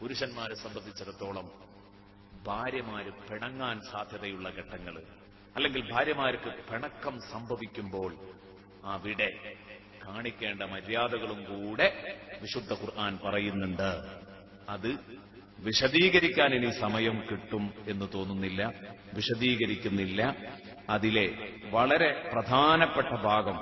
പുരുഷന്മാരെ സംബന്ധിച്ചിടത്തോളം ഭാര്യമാര് പിണങ്ങാൻ സാധ്യതയുള്ള ഘട്ടങ്ങൾ അല്ലെങ്കിൽ ഭാര്യമാർക്ക് പിണക്കം സംഭവിക്കുമ്പോൾ അവിടെ കാണിക്കേണ്ട മര്യാദകളും കൂടെ വിശുദ്ധ ഖുർആൻ പറയുന്നുണ്ട്. അത് വിശദീകരിക്കാൻ ഇനി സമയം കിട്ടും എന്ന് തോന്നുന്നില്ല. വിശദീകരിക്കുന്നില്ല. അതിലെ വളരെ പ്രധാനപ്പെട്ട ഭാഗം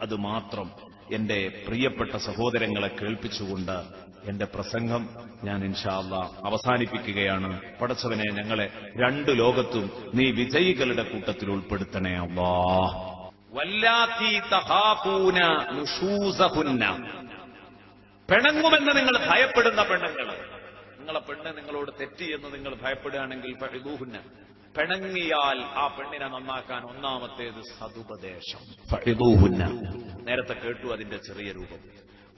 അത് മാത്രം എന്റെ പ്രിയപ്പെട്ട സഹോദരങ്ങളെ കേൾപ്പിച്ചുകൊണ്ട് എന്റെ പ്രസംഗം ഞാൻ ഇൻഷാല്ല അവസാനിപ്പിക്കുകയാണ്. പടച്ചവനെ ഞങ്ങളെ രണ്ടു ലോകത്തും നീ വിജയികളുടെ കൂട്ടത്തിൽ ഉൾപ്പെടുത്തണേ അള്ളാ. പെണങ്ങുമെന്ന് നിങ്ങൾ ഭയപ്പെടുന്ന പെണ്ണുങ്ങൾ നിങ്ങളെ പെണ്ണ് നിങ്ങളോട് തെറ്റി എന്ന് നിങ്ങൾ ഭയപ്പെടുകയാണെങ്കിൽ ഫഇദൂഹുന്ന. പെണങ്ങിയാൽ ആ പെണ്ണിനെ നന്നാക്കാൻ ഒന്നാമത്തേത് സതുപദേശം. ഫഇദൂഹുന്ന. നേരത്തെ കേട്ടു അതിന്റെ ചെറിയ രൂപം.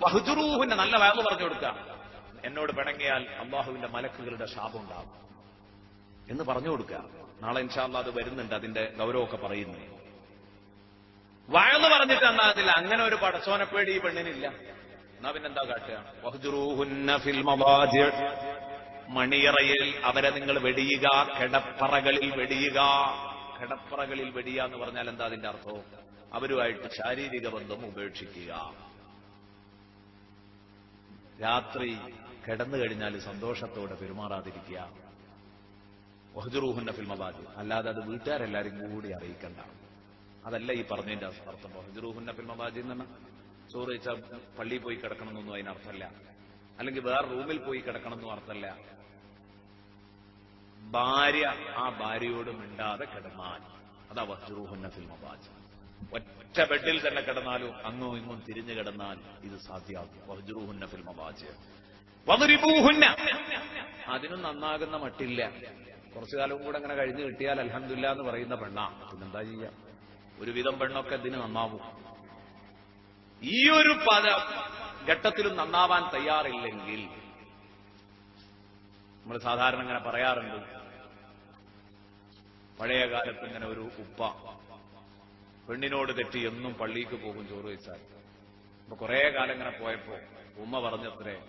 വഹുജുറൂഹിന്റെ നല്ല വാക്ക് പറഞ്ഞു കൊടുക്കുക എന്നോട് പിണങ്ങിയാൽ അള്ളാഹുവിന്റെ മലക്കുകളുടെ ശാപം ഉണ്ടാകും എന്ന് പറഞ്ഞു കൊടുക്കുക നാളെ ഇൻഷാല്ല അത് വരുന്നുണ്ട് അതിന്റെ ഗൗരവമൊക്കെ പറയുന്നു. വയന്ന് പറഞ്ഞിട്ട് എന്നാ അതിൽ അങ്ങനെ ഒരു പടച്ചോനപ്പേടി ഈ പെണ്ണിനില്ല. എന്നാ പിന്നെന്താ കാട്ടുക. മണിയറയിൽ അവരെ നിങ്ങൾ വെടിയുക കിടപ്പറകളിൽ വെടിയുക. കിടപ്പറകളിൽ വെടിയ എന്ന് പറഞ്ഞാൽ എന്താ അതിന്റെ അർത്ഥം? അവരുമായിട്ട് ശാരീരിക ബന്ധം ഉപേക്ഷിക്കുക. രാത്രി കിടന്നു കഴിഞ്ഞാൽ സന്തോഷത്തോടെ പെരുമാറാതിരിക്കുക. വഹ്ജുറൂഹുന്ന ഫിൽ മവാജി. അല്ലാതെ അത് വീട്ടുകാരെല്ലാരും കൂടി അറിയിക്കണ്ട. അതല്ല ഈ പറഞ്ഞതിന്റെ അർത്ഥം. ഹജറൂഹുന്ന ഫിൽമബാജി എന്ന് ചോറ് വെച്ചാൽ പള്ളിയിൽ പോയി കിടക്കണമെന്നൊന്നും അതിനർത്ഥമല്ല. അല്ലെങ്കിൽ വേറെ റൂമിൽ പോയി കിടക്കണമെന്നും അർത്ഥമല്ല. ഭാര്യ ആ ഭാര്യയോട് മിണ്ടാതെ കിടന്നാൽ. അതാ വഹ്ജറൂഹുന്ന ഫിൽമബാജ് ഒറ്റ ബെഡിൽ തന്നെ കിടന്നാലും അങ്ങോ ഇങ്ങും തിരിഞ്ഞു കിടന്നാൽ ഇത് സാധ്യമാകും വഹ്ജറൂഹുന്ന ഫിൽമബാജ് വതുരിപൂഹുന്ന അതിനും നന്നാകുന്ന മട്ടില്ല. കുറച്ചു കാലം കൂടെ അങ്ങനെ കഴിഞ്ഞു കിട്ടിയാൽ അലഹമില്ല എന്ന് പറയുന്ന പെണ്ണാ. പിന്നെന്താ ചെയ്യാം? ഒരുവിധം പെണ്ണൊക്കെ ഇതിന് നന്നാവും. ഈ ഒരു പദ ഘട്ടത്തിലും നന്നാവാൻ തയ്യാറില്ലെങ്കിൽ നമ്മൾ സാധാരണ ഇങ്ങനെ പറയാറുണ്ട് പഴയ കാലത്ത് ഇങ്ങനെ ഒരു ഉപ്പ. പെണ്ണിനോട് തെറ്റി എന്നും പള്ളിക്ക് പോകും ചോറ് വെച്ചാൽ. അപ്പൊ കുറെ കാലം ഇങ്ങനെ പോയപ്പോ ഉമ്മ പറഞ്ഞത്രേ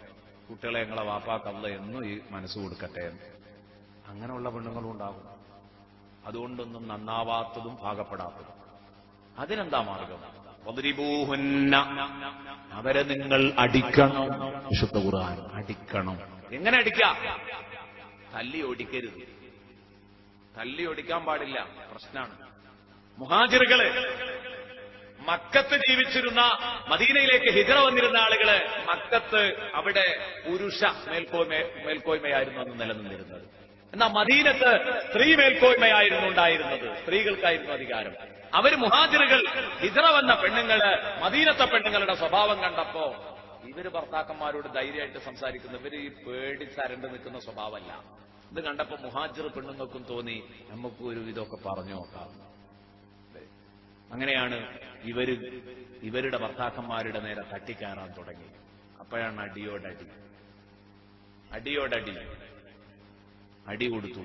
കുട്ടികളെ ഞങ്ങളെ വാപ്പാക്കല്ല എന്നും ഈ മനസ്സ് കൊടുക്കട്ടെ. അങ്ങനെയുള്ള പെണ്ണുങ്ങളും ഉണ്ടാകും. അതുകൊണ്ടൊന്നും നന്നാവാത്തതും പാകപ്പെടാത്തതും. അതിനെന്താ മാർഗം. അവരെ നിങ്ങൾ അടിക്കണം. വിശുദ്ധ ഖുർആൻ അടിക്കണം. എങ്ങനെ അടിക്കാം? തല്ലി ഓടിക്കരുത്. തല്ലി ഒടിക്കാൻ പാടില്ല. പ്രശ്നമാണ് മുഹാജിറുകൾ മക്കത്ത് ജീവിച്ചിരുന്ന മദീനയിലേക്ക് ഹിജറ വന്നിരുന്ന ആളുകൾ മക്കത്ത് അവിടെ പുരുഷ മേൽക്കോയ്മ മേൽക്കോയ്മയായിരുന്നു അന്ന് നിലനിന്നിരുന്നത്. എന്നാൽ മദീനത്ത് സ്ത്രീ മേൽക്കോയ്മയായിരുന്നു ഉണ്ടായിരുന്നത്. സ്ത്രീകൾക്കായിരുന്നു അധികാരം. അവർ മുഹാജിറുകൾ ഹിജറ വന്ന പെണ്ണുങ്ങൾ മദീനത്തെ പെണ്ണുങ്ങളുടെ സ്വഭാവം കണ്ടപ്പോ ഇവർ ഭർത്താക്കന്മാരോട് ധൈര്യമായിട്ട് സംസാരിക്കുന്നു. ഇവർ ഈ പേടിച്ചരണ്ട് നിൽക്കുന്ന സ്വഭാവമല്ല. ഇത് കണ്ടപ്പോ മുഹാജിർ പെണ്ണുങ്ങൾക്കും തോന്നി നമുക്ക് ഒരു ഇതൊക്കെ പറഞ്ഞു നോക്കാം. അങ്ങനെയാണ് ഇവർ ഇവരുടെ ഭർത്താക്കന്മാരുടെ നേരെ തട്ടിക്കയറാൻ തുടങ്ങി. അപ്പോഴാണ് അടിയോടടി അടിയോടടി അടി. കൊടുത്തു.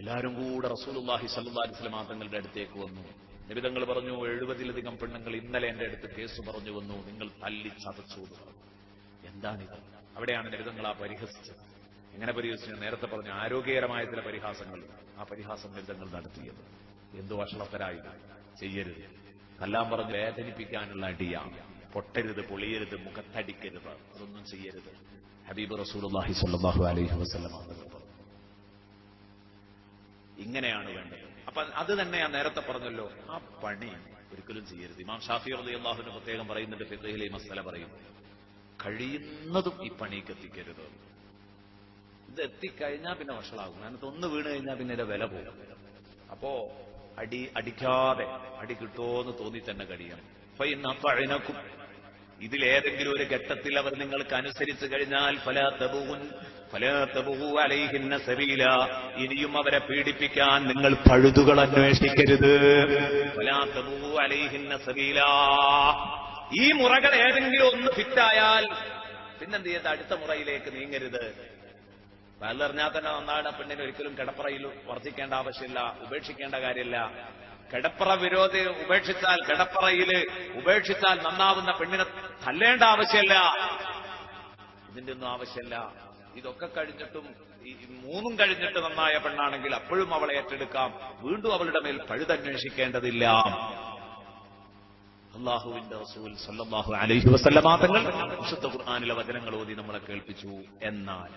എല്ലാവരും കൂടെ റസൂലുല്ലാഹി സല്ലല്ലാഹു അലൈഹി വസല്ലം തങ്ങളുടെ അടുത്തേക്ക് വന്നു. നിബിതങ്ങൾ പറഞ്ഞു എഴുപതിലധികം പെണ്ണുങ്ങൾ ഇന്നലെ എന്റെ അടുത്ത് കേസ് പറഞ്ഞു വന്നു. നിങ്ങൾ തല്ലി ചതച്ചു എന്താണിത് അവിടെയാണ് നിബിതങ്ങൾ ആ പരിഹസിച്ചത്. എങ്ങനെ പരിഹസിച്ചു നേരത്തെ പറഞ്ഞു ആരോഗ്യകരമായ ചില പരിഹാസങ്ങൾ ആ പരിഹാസം ബന്ധങ്ങൾ നടത്തിയത്. എന്തു വഷളത്തരായി ചെയ്യരുത്. കല്ലാം പറഞ്ഞ് വേദനിപ്പിക്കാനുള്ള അടിയാണ് പൊട്ടരുത് പൊളിയരുത് മുഖത്തടിക്കരുത്. അതൊന്നും ചെയ്യരുത്. ഹബീബ് റസൂലുള്ളാഹി സ്വല്ലല്ലാഹു അലൈഹി വസല്ലം ഇങ്ങനെയാണ് വേണ്ടത്. അപ്പൊ അത് തന്നെ ഞാൻ നേരത്തെ പറഞ്ഞല്ലോ. ആ പണി ഒരിക്കലും ചെയ്യരുത്. ഇമാം ഷാഫി റളി അള്ളാഹുവിന് പ്രത്യേകം പറയുന്നുണ്ട് ഫിദ്ഹിലെ മസല പറയും. കഴിയുന്നതും ഈ പണിക്ക് എത്തിക്കരുത്. ഇത് എത്തിക്കഴിഞ്ഞാൽ പിന്നെ വഷളാകും. അതിനകത്ത് ഒന്ന് വീണ് കഴിഞ്ഞാൽ പിന്നെ ഇതിന്റെ വില പോകും. അപ്പോ അടി അടിക്കാതെ അടി കിട്ടുമോന്ന് തോന്നി തന്നെ കഴിയണം. ഫൈനക്കും. ഇതിലേതെങ്കിലും ഒരു ഘട്ടത്തിൽ അവർ നിങ്ങൾക്ക് അനുസരിച്ച് കഴിഞ്ഞാൽ ഫലാത്തബുൻ ഫലാത്തബൂ അലൈഹിന്ന സബീല. ഇനിയും അവരെ പീഡിപ്പിക്കാൻ നിങ്ങൾ പഴുതുകൾ അന്വേഷിക്കരുത്. ഫലാത്തബൂ അലൈഹിന്ന സബീല. ഈ മുറകൾ ഏതെങ്കിലും ഒന്ന് ഫിറ്റായാൽ പിന്നെന്ത് ചെയ്ത് അടുത്ത മുറയിലേക്ക് നീങ്ങരുത്. വയലറിഞ്ഞാൽ തന്നെ നന്നാണ് പെണ്ണിനെ ഒരിക്കലും കിടപ്പറയിൽ വർദ്ധിക്കേണ്ട ആവശ്യമില്ല ഉപേക്ഷിക്കേണ്ട കാര്യമില്ല. കിടപ്പറ വിരോധി ഉപേക്ഷിച്ചാൽ കിടപ്പറയിൽ ഉപേക്ഷിച്ചാൽ നന്നാവുന്ന പെണ്ണിനെ തല്ലേണ്ട ആവശ്യമില്ല. ഇതിന്റെ ഒന്നും ആവശ്യമില്ല. ഇതൊക്കെ കഴിഞ്ഞിട്ടും ഈ മൂന്നും കഴിഞ്ഞിട്ട് നന്നായ പെണ്ണാണെങ്കിൽ അപ്പോഴും അവളെ ഏറ്റെടുക്കാം. വീണ്ടും അവളുടെ മേൽ പഴുതന്വേഷിക്കേണ്ടതില്ല അള്ളാഹുവിന്റെ റസൂൽ സല്ലാഹു അലൈഹി വസല്ലമ തങ്ങൾ വിശുദ്ധ ഖുർആനിലെ വചനങ്ങൾ ഓതി നമ്മളെ കേൾപ്പിച്ചു. എന്നാൽ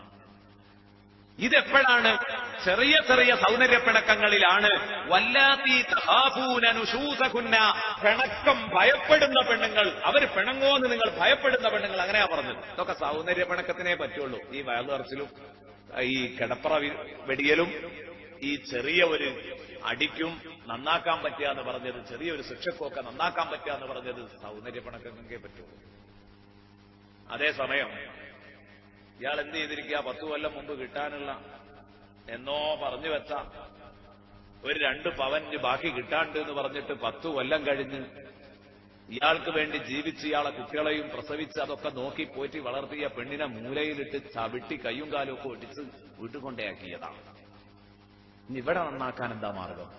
ഇതെപ്പോഴാണ്? ചെറിയ ചെറിയ സൗന്ദര്യപ്പിണക്കങ്ങളിലാണ്. വല്ലാത്തി തഹാഫൂന നുശൂസകുന്ന പിണക്കം ഭയപ്പെടുന്ന പെണ്ണുങ്ങൾ. അവർ പിണങ്ങോന്ന് നിങ്ങൾ ഭയപ്പെടുന്ന പെണ്ണുങ്ങൾ അങ്ങനെയാ പറഞ്ഞത്. ഇതൊക്കെ സൗന്ദര്യ പിണക്കത്തിനേ പറ്റുള്ളൂ. ഈ വയലുറച്ചിലും ഈ കിടപ്പറ വെടിയലും ഈ ചെറിയ ഒരു അടിക്കും നന്നാക്കാൻ പറ്റുക എന്ന് പറഞ്ഞത് ചെറിയൊരു ശിക്ഷക്കൊക്കെ നന്നാക്കാൻ പറ്റുക എന്ന് പറഞ്ഞത് സൗന്ദര്യ പിണക്കങ്ങൾക്കേ പറ്റുള്ളൂ. അതേസമയം ഇയാൾ എന്ത് ചെയ്തിരിക്കുക പത്തു കൊല്ലം മുമ്പ് കിട്ടാനുള്ള എന്നോ പറഞ്ഞു വെച്ച ഒരു രണ്ട് പവന് ബാക്കി കിട്ടാണ്ട് എന്ന് പറഞ്ഞിട്ട് പത്തു കൊല്ലം കഴിഞ്ഞ് ഇയാൾക്ക് വേണ്ടി ജീവിച്ച് ഇയാളെ കുട്ടികളെയും പ്രസവിച്ച് അതൊക്കെ നോക്കി പോറ്റി വളർത്തിയ പെണ്ണിനെ മൂലയിലിട്ട് ചവിട്ടി കയ്യും കാലും ഒക്കെ ഒടിച്ച് വീട്ടുകൊണ്ടയാക്കിയതാണ്. ഇവിടെ നന്നാക്കാൻ എന്താ മാർഗം?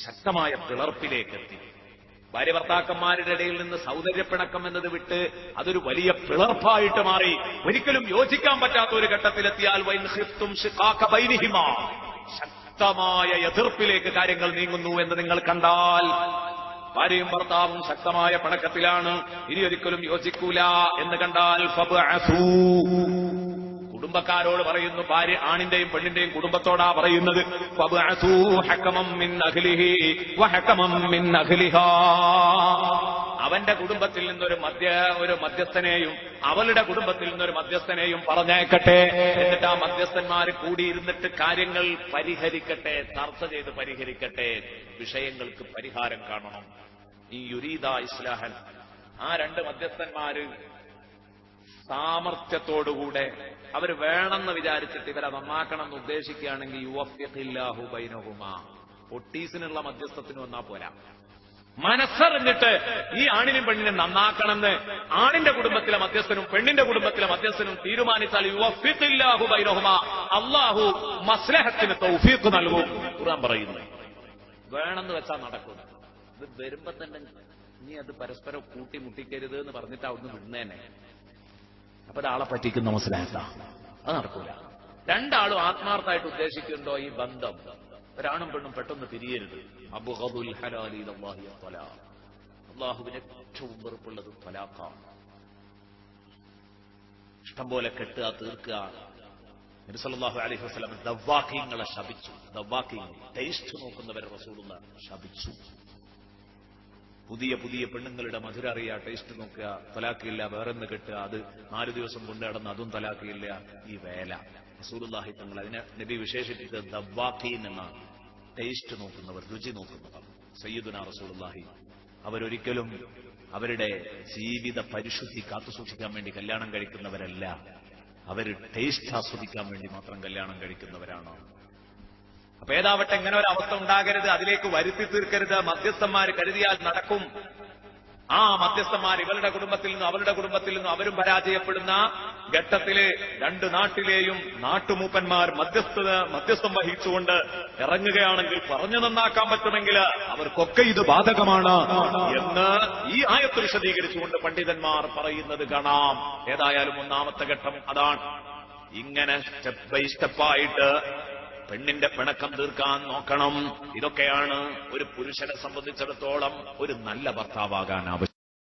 ശക്തമായ പിളർപ്പിലേക്ക് എത്തി ഭാര്യ ഭർത്താക്കന്മാരുടെ ഇടയിൽ നിന്ന് സൗന്ദര്യപ്പിണക്കം എന്നത് വിട്ട് അതൊരു വലിയ പിളർപ്പായിട്ട് മാറി ഒരിക്കലും യോജിക്കാൻ പറ്റാത്ത ഒരു ഘട്ടത്തിലെത്തിയാൽ. ശക്തമായ എതിർപ്പിലേക്ക് കാര്യങ്ങൾ നീങ്ങുന്നു എന്ന് നിങ്ങൾ കണ്ടാൽ ഭാര്യയും ഭർത്താവും ശക്തമായ പിണക്കത്തിലാണ് ഇനി ഒരിക്കലും യോജിക്കൂല എന്ന് കണ്ടാൽ. കുടുംബക്കാരോട് പറയുന്നു ഭാര്യ ആണിന്റെയും പെണ്ണിന്റെയും കുടുംബത്തോടാ പറയുന്നത്. അവന്റെ കുടുംബത്തിൽ നിന്നൊരു മധ്യ ഒരു മധ്യസ്ഥനെയും അവളുടെ കുടുംബത്തിൽ നിന്നൊരു മധ്യസ്ഥനെയും പറഞ്ഞേക്കട്ടെ എന്നിട്ട് ആ മധ്യസ്ഥന്മാർ കൂടിയിരുന്നിട്ട് കാര്യങ്ങൾ പരിഹരിക്കട്ടെ ചർച്ച ചെയ്ത് പരിഹരിക്കട്ടെ. വിഷയങ്ങൾക്ക് പരിഹാരം കാണണം. ഈ യുരീദ ഇസ്ലാഹൻ ആ രണ്ട് മധ്യസ്ഥന്മാര് സാമർത്ഥ്യത്തോടുകൂടെ അവർ വേണമെന്ന് വിചാരിച്ചിട്ട് ഇവരെ നന്നാക്കണം എന്ന് ഉദ്ദേശിക്കുകയാണെങ്കിൽ യുവഫിഖില്ലാഹു ബൈനഹുമ. ഒട്ടീസിനുള്ള മധ്യസ്ഥത്തിന് വന്നാ പോരാ. മനസ്സറിഞ്ഞിട്ട് ഈ ആണിനും പെണ്ണിനും നന്നാക്കണമെന്ന് ആണിന്റെ കുടുംബത്തിലെ മധ്യസ്ഥനും പെണ്ണിന്റെ കുടുംബത്തിലെ മധ്യസ്ഥനും തീരുമാനിച്ചാൽ യുവഫിഖില്ലാഹു ബൈനഹുമ. അള്ളാഹു മസ്ലഹത്തിന് തൗഫീഖ് നൽകും. ഖുർആൻ പറയുന്നു. വേണമെന്ന് വെച്ചാൽ നടക്കും. ഇത് വരുമ്പോ തന്നെ നീ അത് പരസ്പരം കൂട്ടിമുട്ടിക്കരുത് എന്ന് പറഞ്ഞിട്ട് അവിടുന്ന് വിടുന്നേനെ. അപ്പൊ ഒരാളെ പറ്റിക്കുന്ന മനസ്സിലായത. അത് നടക്കൂല. രണ്ടാളും ആത്മാർത്ഥമായിട്ട് ഉദ്ദേശിക്കുന്നുണ്ടോ ഈ ബന്ധം? ഒരാണും പെണ്ണും പെട്ടെന്ന് പിരിയരുത്. അബുഹബുൽ ഏറ്റവും വെറുപ്പുള്ളത് തലാഖാണ് ഇഷ്ടം പോലെ കെട്ടുക തീർക്കുക. നബിസല്ലാഹു അലൈഹി വസ്ലം ദവാക്യങ്ങളെ ശപിച്ചു. ദവാക്യങ്ങൾ ടേസ്റ്റ് നോക്കുന്നവരെ റസൂലുള്ള ശപിച്ചു. പുതിയ പുതിയ പെണ്ണുങ്ങളുടെ മധുര അറിയുക ടേസ്റ്റ് നോക്കുക തലാക്കില്ല വേറെന്ന് കെട്ടുക അത് നാലു ദിവസം കൊണ്ട് നടന്ന് അതും തലാക്കിയില്ല ഈ വേല. റസൂലുള്ളാഹി തങ്ങൾ അതിനെ നബി വിശേഷിപ്പിച്ചത് ദവാഖീൻ എന്ന ടേസ്റ്റ് നോക്കുന്നവർ രുചി നോക്കുന്നവർ. സയ്യിദുന റസൂലുല്ലാഹി അവരൊരിക്കലും അവരുടെ ജീവിത പരിശുദ്ധി കാത്തുസൂക്ഷിക്കാൻ വേണ്ടി കല്യാണം കഴിക്കുന്നവരല്ല. അവർ ടേസ്റ്റ് ആസ്വദിക്കാൻ വേണ്ടി മാത്രം കല്യാണം കഴിക്കുന്നവരാണ്. അപ്പൊ ഏതാവട്ടെ ഇങ്ങനെ ഒരു അവസ്ഥ ഉണ്ടാകരുത് അതിലേക്ക് വരുത്തി തീർക്കരുത് മധ്യസ്ഥന്മാർ കരുതിയാൽ നടക്കും. ആ മധ്യസ്ഥന്മാർ ഇവരുടെ കുടുംബത്തിൽ നിന്നും അവരുടെ കുടുംബത്തിൽ നിന്നും അവരും പരാജയപ്പെടുന്ന ഘട്ടത്തിലെ രണ്ട് നാട്ടിലെയും നാട്ടുമൂപ്പന്മാർ മധ്യസ്ഥത മധ്യസ്ഥം വഹിച്ചുകൊണ്ട് ഇറങ്ങുകയാണെങ്കിൽ പറഞ്ഞു നന്നാക്കാൻ പറ്റുമെങ്കിൽ അവർക്കൊക്കെ ഇത് ബാധകമാണ് എന്ന് ഈ ആയത്ത് വിശദീകരിച്ചുകൊണ്ട് പണ്ഡിതന്മാർ പറയുന്നത് കാണാം. ഏതായാലും ഒന്നാമത്തെ ഘട്ടം അതാണ്. ഇങ്ങനെ സ്റ്റെപ്പ് ബൈ സ്റ്റെപ്പായിട്ട് പെണ്ണിന്റെ പിണക്കം തീർക്കാൻ നോക്കണം. ഇതൊക്കെയാണ് ഒരു പുരുഷനെ സംബന്ധിച്ചിടത്തോളം ഒരു നല്ല ഭർത്താവാകാൻ ആവശ്യം.